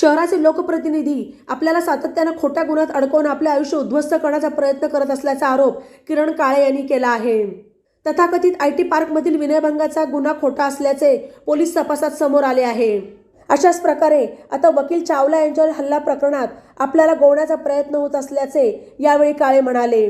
शहराचे लोकप्रतिनिधी आपल्याला सातत्यानं खोट्या गुन्ह्यात अडकवून आपले आयुष्य उद्ध्वस्त करण्याचा प्रयत्न करत असल्याचा आरोप किरण काळे यांनी केला आहे. तथाकथित आय टी पार्कमधील विनयभंगाचा गुन्हा खोटा असल्याचे पोलीस तपासात समोर आले आहे. अशाच प्रकारे आता वकील चावला यांच्यावर हल्ला प्रकरणात आपल्याला गोवण्याचा प्रयत्न होत असल्याचे यावेळी काळे म्हणाले.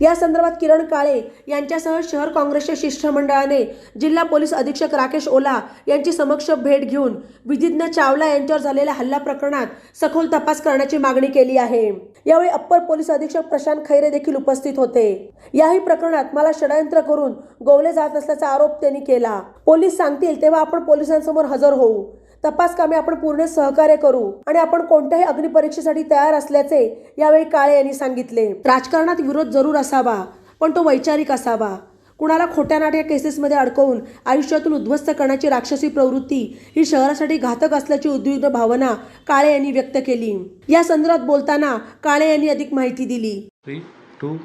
या संदर्भात किरण काळे यांच्यासह शहर काँग्रेसच्या शिष्टमंडळाने जिल्हा पोलीस अधीक्षक राकेश ओला यांची समक्ष भेट घेऊन विधिज्ञ चावला यांच्यावर झालेल्या हल्ला प्रकरणात सखोल तपास करण्याची मागणी केली आहे. यावेळी अप्पर पोलीस अधीक्षक प्रशांत खैरे देखील उपस्थित होते. याही प्रकरणात मला षडयंत्र करून गोवले जात असल्याचा आरोप त्यांनी केला. पोलीस सांगतील तेव्हा आपण पोलिसांसमोर हजर होऊ. तपास कामे आपण पूर्ण सहकार्य करू आणि आपण कोणत्याही अग्निपरीक्षेसाठी तयार असल्याचे यावेळी काळे यांनी सांगितले. राजकारणात विरोध जरूर असावा पण तो वैचारिक असावा. कुणाला खोट्या नाट्या केसेसमध्ये अडकवून आयुष्यातून उद्ध्वस्त करण्याची राक्षसी प्रवृत्ती ही शहरासाठी घातक असल्याची उद्विग्न भावना काळे यांनी व्यक्त केली. या संदर्भात बोलताना काळे यांनी अधिक माहिती दिली. थ्री टू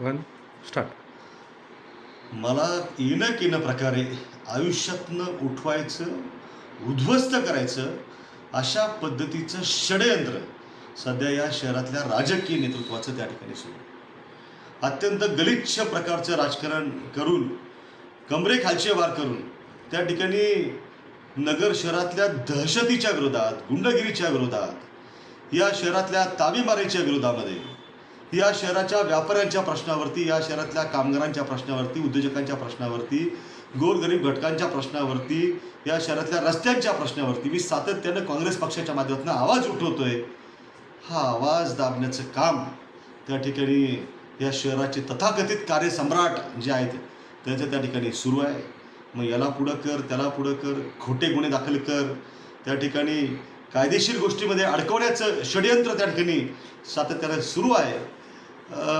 वन स्टार्ट मला येणं केनं प्रकारे आयुष्यातनं उठवायचं उद्ध्वस्त करायचं अशा पद्धतीचं षडयंत्र सध्या या शहरातल्या राजकीय नेतृत्वाचं त्या ठिकाणी सुरू अत्यंत गलिच्छ प्रकारचं राजकारण करून कमरे खालचे वार करून त्या ठिकाणी नगर शहरातल्या दहशतीच्या विरोधात गुंडगिरीच्या विरोधात या शहरातल्या ताबीमारीच्या विरोधामध्ये या शहराच्या व्यापाऱ्यांच्या प्रश्नावरती या शहरातल्या कामगारांच्या प्रश्नावरती उद्योजकांच्या प्रश्नावरती गोरगरीब घटकांच्या प्रश्नावरती या शहरातल्या रस्त्यांच्या प्रश्नावरती मी सातत्यानं काँग्रेस पक्षाच्या माध्यमातून आवाज उठवतोय. हा आवाज दाबण्याचं काम त्या ठिकाणी या शहराचे तथाकथित कार्यसम्राट जे आहेत त्याचं त्या ठिकाणी सुरू आहे. मग याला पुढं कर त्याला पुढं कर खोटे गुन्हे दाखल कर. त्या ठिकाणी कायदेशीर गोष्टीमध्ये अडकवण्याचं षडयंत्र त्या ठिकाणी सातत्यानं सुरू आहे.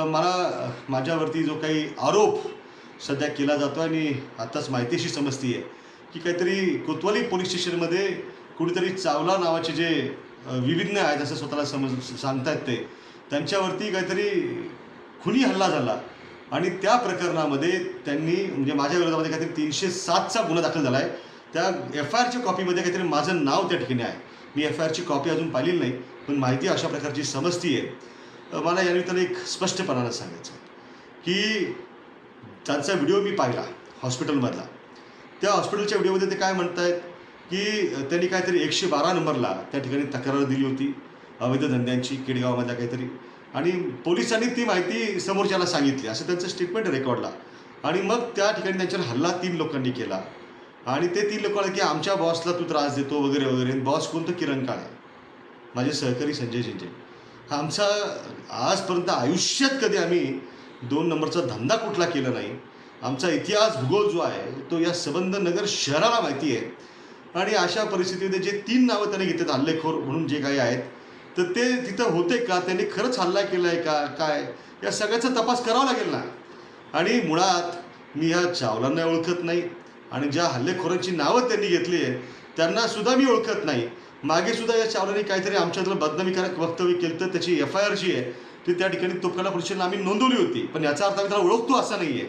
मला माझ्यावरती जो काही आरोप सध्या केला जातो आणि आत्ताच माहितीशी समजती आहे की काहीतरी कोतवाली पोलीस स्टेशनमध्ये कुणीतरी चावला नावाचे जे विविध विविज्ञ आहेत असं स्वतःला समज सांगतायत ते. त्यांच्यावरती काहीतरी खुनी हल्ला झाला. आणि त्या प्रकरणामध्ये त्यांनी म्हणजे माझ्या विरोधामध्ये काहीतरी तीनशे सातचा गुन्हा दाखल झाला आहे त्या एफ आय आरच्या कॉपीमध्ये काहीतरी माझं नाव त्या ठिकाणी आहे. मी एफ आय आरची कॉपी अजून पाहिलेली नाही पण माहिती अशा प्रकारची समजती आहे मला यानिमित्तानं एक स्पष्टपणानं सांगायचं आहे की त्यांचा व्हिडिओ मी पाहिला हॉस्पिटलमधला. त्या हॉस्पिटलच्या व्हिडिओमध्ये ते काय म्हणत आहेत की त्यांनी काहीतरी एकशे बारा नंबरला त्या ठिकाणी तक्रार दिली होती अवैध धंद्यांची केडगावमधल्या काहीतरी. आणि पोलिसांनी ती माहिती समोरच्याला सांगितली असं त्यांचं स्टेटमेंट रेकॉर्डला आणि मग त्या ठिकाणी त्यांच्यावर हल्ला तीन लोकांनी केला. आणि ते तीन लोक की आमच्या बॉसला तू त्रास देतो वगैरे वगैरे. बॉस कोणतं किरण काळे माझे सहकारी संजय जिंजे हा आमचा आजपर्यंत आयुष्यात कधी आम्ही दोन नंबरचा धंदा कुठला केला नाही. आमचा इतिहास भूगोल जो आहे तो या सबंध नगर शहराला माहिती आहे. आणि अशा परिस्थितीमध्ये जे तीन नावं त्यांनी घेतात हल्लेखोर म्हणून जे काही आहेत तर ते तिथं होते का? त्यांनी खरंच हल्ला केला आहे का? काय? या सगळ्याचा तपास करावा लागेल ना. आणि मुळात मी ह्या चावलांना ओळखत नाही. आणि ज्या हल्लेखोरांची नावं त्यांनी घेतली आहे त्यांना सुद्धा मी ओळखत नाही. मागे सुद्धा या चावलांनी काहीतरी आमच्यातलं बदनामीकारक वक्तव्य केलं तर त्याची एफ आय आर जी आहे ती त्या ठिकाणी तोफखाना परिषदेला आम्ही नोंदवली होती. पण याचा अर्थ आम्ही त्याला ओळखतो असा नाही आहे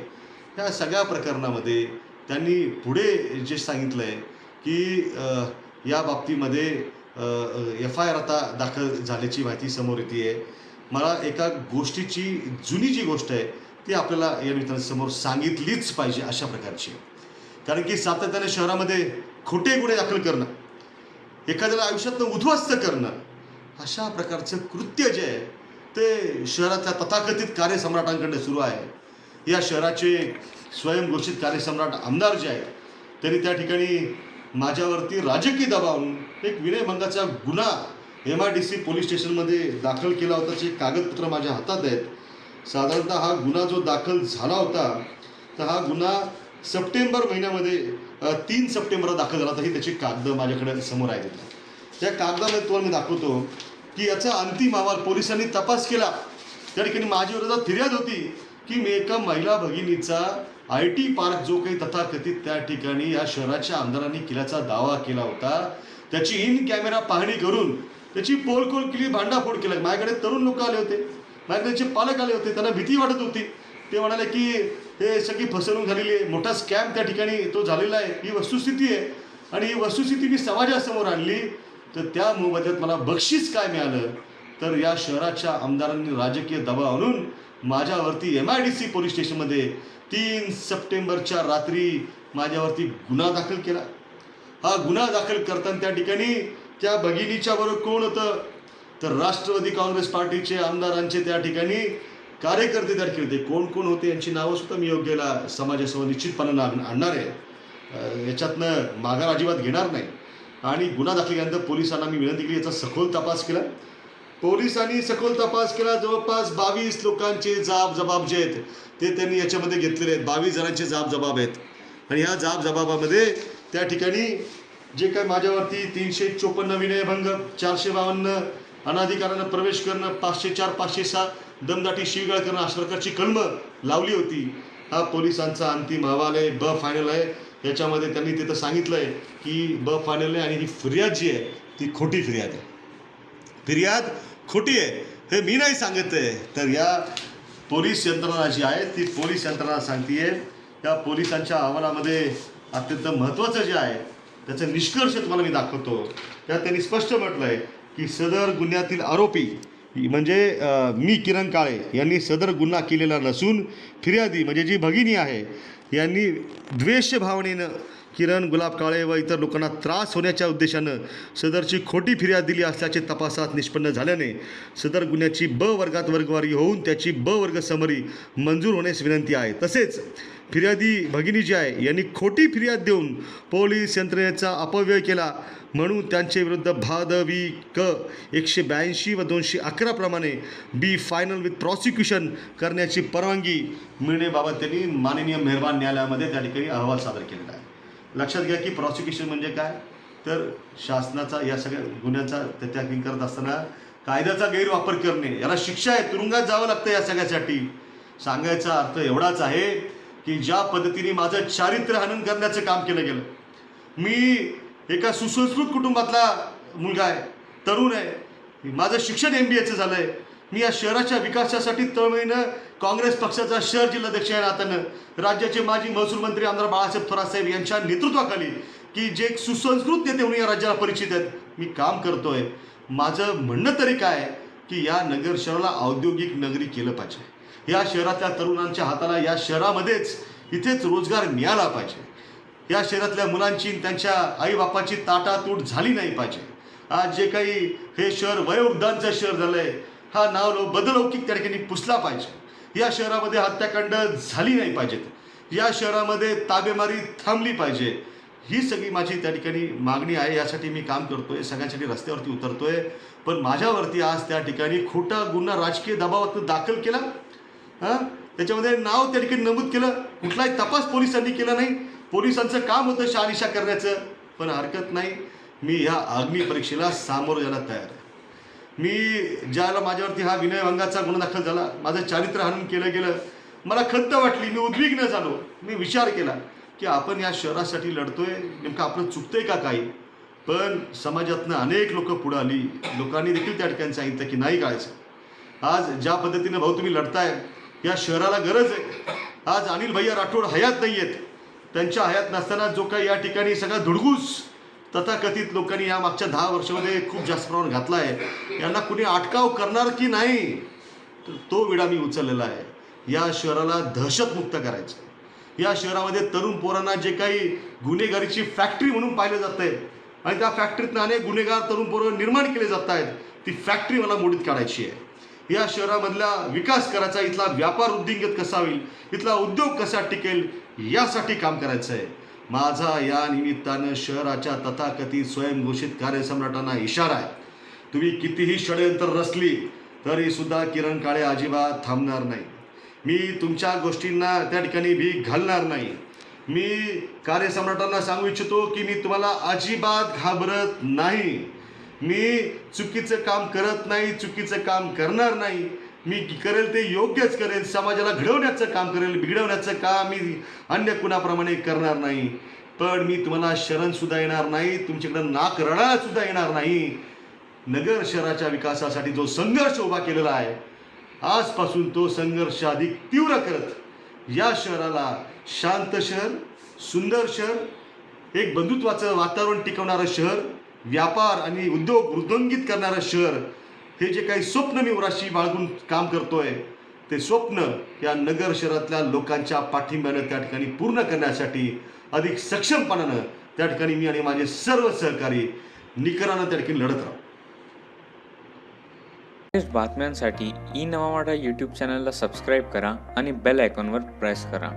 ह्या सगळ्या प्रकरणामध्ये त्यांनी पुढे जे सांगितलं आहे की या बाबतीमध्ये एफ आय आर आता दाखल झाल्याची माहिती समोर येते आहे मला एका गोष्टीची जुनी जी गोष्ट आहे ती आपल्याला या निमित्तानं समोर सांगितलीच पाहिजे अशा प्रकारची. कारण की सातत्याने शहरामध्ये खोटे गुन्हे दाखल करणं एखाद्याला आयुष्यातनं उद्ध्वस्त करणं अशा प्रकारचं कृत्य जे आहे ते शहरातल्या तथाकथित कार्यसम्राटांकडे सुरू आहे. या शहराचे स्वयंघोषित कार्यसम्राट आमदार जे आहेत त्यांनी त्या ठिकाणी माझ्यावरती राजकीय दबावून एक विनयभंगाचा गुन्हा M I D C police स्टेशनमध्ये दाखल केला होता जे कागदपत्र माझ्या हातात आहेत. साधारणतः हा गुन्हा जो दाखल झाला होता तर हा गुन्हा सप्टेंबर महिन्यामध्ये तीन सप्टेंबरला दाखल झाला तरी त्याची कागद माझ्याकडे समोर आहेत. त्या कागदामध्ये तुम्हाला मी दाखवतो की याचा अंतिम अहवाल पोलिसांनी तपास केला. त्या ठिकाणी माझ्या विरोधात फिर्याद होती की मी एका महिला भगिनीचा आय टी पार्क जो काही तथाकथित त्या ठिकाणी या शहराच्या आमदारांनी केल्याचा दावा केला होता त्याची इन कॅमेरा पाहणी करून त्याची पोलकोल केली भांडाफोड केला. माझ्याकडे तरुण लोक आले होते. माझ्याकडे त्यांचे पालक आले होते त्यांना भीती वाटत होती. ते म्हणाले की हे सगळी फसवणूक झालेली आहे. मोठा स्कॅम त्या ठिकाणी तो झालेला आहे. ही वस्तुस्थिती आहे. आणि ही वस्तुस्थिती मी समाजासमोर आणली. तर त्या मोबदल्यात मला बक्षीस काय मिळालं? तर या शहराच्या आमदारांनी राजकीय दबाव आणून माझ्यावरती M I D C police स्टेशनमध्ये तीन सप्टेंबरच्या रात्री माझ्यावरती गुन्हा दाखल केला. हा गुन्हा दाखल करताना त्या ठिकाणी त्या भगिनीच्या बरोबर कोण होतं? तर राष्ट्रवादी काँग्रेस पार्टीचे आमदारांचे त्या ठिकाणी कार्यकर्ते देखील होते कोण कोण होते यांची नावं सुद्धा मी योग्यला समाजासमोर निश्चितपणे आणणार आहे. याच्यातनं माघार अजिबात घेणार नाही. आणि गुन्हा दाखल केल्यानंतर पोलिसांना मी विनंती केली याचा सखोल तपास केला. पोलिसांनी सखोल तपास केला. जवळपास बावीस लोकांचे जाब जबाब जे आहेत ते त्यांनी याच्यामध्ये घेतलेले आहेत. बावीस जणांचे जाब जबाब आहेत. आणि ह्या जाब जबाबामध्ये त्या ठिकाणी जे काय माझ्यावरती तीनशे चोपन्न विनयभंग चारशे बावन्न अनाधिकारानं प्रवेश करणं पाचशे चार पाचशे सहा दमदाटी शिवगाळ करणं अशा प्रकारची कलमं लावली होती. हा पोलिसांचा अंतिम अहवाल आहे ब फायनल आहे. याच्यामध्ये त्यांनी तिथं सांगितलं आहे की ब फायनल आहे आणि ही फिर्याद जी आहे ती खोटी फिर्याद आहे. फिर्याद खोटी आहे हे मी नाही सांगत आहे तर या पोलीस यंत्रणा जी आहे ती पोलीस यंत्रणा सांगते या पोलिसांच्या अहवालामध्ये अत्यंत महत्त्वाचं जे आहे त्याचा निष्कर्ष तुम्हाला मी दाखवतो. त्यात त्यांनी स्पष्ट म्हटलं आहे की सदर गुन्ह्यातील आरोपी म्हणजे मी किरण काळे यांनी सदर गुन्हा केलेला नसून फिर्यादी म्हणजे जी भगिनी आहे यांनी द्वेष भावनेनं किरण गुलाब काळे व इतर लोकांना त्रास होण्याच्या उद्देशानं सदरची खोटी फिर्याद दिली असल्याचे तपासात निष्पन्न झाल्याने सदर गुन्ह्याची ब वर्गात वर्गवारी होऊन त्याची ब वर्ग समरी मंजूर होण्यास विनंती आहे. तसेच फिर्यादी भगिनी जी आहे यांनी खोटी फिर्याद देऊन पोलीस यंत्रणेचा अपव्यय केला म्हणून त्यांचे विरुद्ध भादवी क एकशे ब्याऐंशी व दोनशे अकराप्रमाणे बी फायनल विथ प्रॉसिक्युशन करण्याची परवानगी मिळण्याबाबत त्यांनी माननीय मेहरबान न्यायालयामध्ये त्या ठिकाणी अहवाल सादर केलेला आहे. लक्षात घ्या की प्रॉसिक्युशन म्हणजे काय? तर शासनाचा या सगळ्या गुन्ह्याचा त्याच्याकिंग करत असताना कायद्याचा गैरवापर करणे. याला शिक्षा आहे तुरुंगात जावं लागतं या सगळ्यासाठी. सांगायचा अर्थ एवढाच आहे की ज्या पद्धतीने माझं चारित्र्य हनन करण्याचं काम केलं गेलं. मी एका सुसंस्कृत कुटुंबातला मुलगा आहे तरुण आहे. माझं शिक्षण एम बी एचं झालं आहे मी या शहराच्या विकासासाठी तळमळीनं काँग्रेस पक्षाचा शहर जिल्हाध्यक्ष या नात्यानं राज्याचे माजी महसूल मंत्री आमदार बाळासाहेब थोरातसाहेब यांच्या नेतृत्वाखाली की जे एक सुसंस्कृत नेते म्हणून या राज्याला परिचित आहेत मी काम करतोय. माझं म्हणणं तरी काय की या नगर शहराला औद्योगिक नगरी केलं पाहिजे. या शहरातल्या तरुणांच्या हाताला या शहरामध्येच इथेच रोजगार मिळाला पाहिजे. या शहरातल्या मुलांची त्यांच्या आईबापाची ताटातूट झाली नाही पाहिजे. आज जे काही हे शहर वयोवृद्धांचं शहर झालं आहे हा नाव बदलौकिक त्या ठिकाणी पुसला पाहिजे. या शहरामध्ये हत्याकांड झाली नाही पाहिजेत. या शहरामध्ये ताबेमारी थांबली पाहिजे. ही सगळी माझी त्या ठिकाणी मागणी आहे. यासाठी मी काम करतोय. सगळ्यांसाठी रस्त्यावरती उतरतोय. पण माझ्यावरती आज त्या ठिकाणी खोटा गुन्हा राजकीय दबावातून दाखल केला. हां? त्याच्यामध्ये नाव त्या ठिकाणी नमूद केलं. कुठलाही तपास पोलिसांनी केला नाही. पोलिसांचं काम होतं शहानिशा करण्याचं. पण हरकत नाही. मी ह्या अग्निपरीक्षेला सामोरं जायला तयार आहे. मी ज्याला माझ्यावरती हा विनयभंगाचा गुन्हा दाखल झाला माझं चारित्र्य हनन केलं गेलं मला खंत वाटली मी उद्विग्न झालो. मी विचार केला की आपण या शहरासाठी लढतोय नेमकं आपलं चुकतंय का काही? पण समाजातनं अनेक लोक पुढं आली. लोकांनी देखील त्या ठिकाणी सांगितलं की नाही काळायचं आज ज्या पद्धतीनं भाऊ तुम्ही लढताय या शहराला गरज आहे. आज अनिल भैया राठोड हयात नाही आहेत त्यांच्या हयात नसताना जो काही या ठिकाणी सगळा धुडगूस तथाकथित लोकांनी या मागच्या दहा वर्षामध्ये खूप जास्त प्रमाण घातला आहे. यांना कुणी अटकाव करणार की नाही तर तो विडा मी उचललेला आहे. या शहराला दहशतमुक्त करायचं. या शहरामध्ये तरुण पोरांना जे काही गुन्हेगारीची फॅक्टरी म्हणून पाहिलं जात आहे आणि त्या फॅक्टरीतनं अनेक गुन्हेगार तरुण पोरं निर्माण केले जात आहेत ती फॅक्टरी मला मोडीत काढायची आहे. या शहरामधला विकास करायचा इथला व्यापार उद्योगत कसा होईल इथला उद्योग कसा टिकेल यासाठी काम करायचं आहे. माझा या निमित्तानं शहराच्या तथाकथित स्वयंघोषित कार्यसम्राटांना इशारा आहे. तुम्ही कितीही षडयंत्र रचली तरी सुद्धा किरण काळे अजिबात थांबणार नाही. मी तुमच्या गोष्टींना त्या ठिकाणी भीक घालणार नाही. मी कार्यसम्राटांना सांगू इच्छितो की मी तुम्हाला अजिबात घाबरत नाही. मी चुकीचं काम करत नाही चुकीचं काम करणार नाही. मी करेल ते योग्यच करेल समाजाला घडवण्याचं काम करेल बिघडवण्याचं काम मी अन्य कुणाप्रमाणे करणार नाही. पण मी तुम्हाला शरणसुद्धा येणार नाही तुमच्याकडं नाक रडायला सुद्धा येणार नाही. नगर शहराच्या विकासासाठी जो संघर्ष उभा केलेला आहे आजपासून तो संघर्ष अधिक तीव्र करत या शहराला शांत शहर सुंदर शहर एक बंधुत्वाचं वातावरण टिकवणारं शहर व्यापार आणि उद्योग वृद्धंगित करणारं शहर हे जे काही स्वप्न मी उराशी बाळगून काम करतोय ते स्वप्न या नगर शहरातल्या लोकांच्या पाठिंब्यानं त्या ठिकाणी पूर्ण करण्यासाठी अधिक सक्षमपणानं त्या ठिकाणी मी आणि माझे सर्व सहकारी निकरानं त्या ठिकाणी लढत राहू. बातम्यांसाठी ई नवा यूट्यूब चॅनलला सबस्क्राईब करा आणि बेल आयकॉनवर प्रेस करा.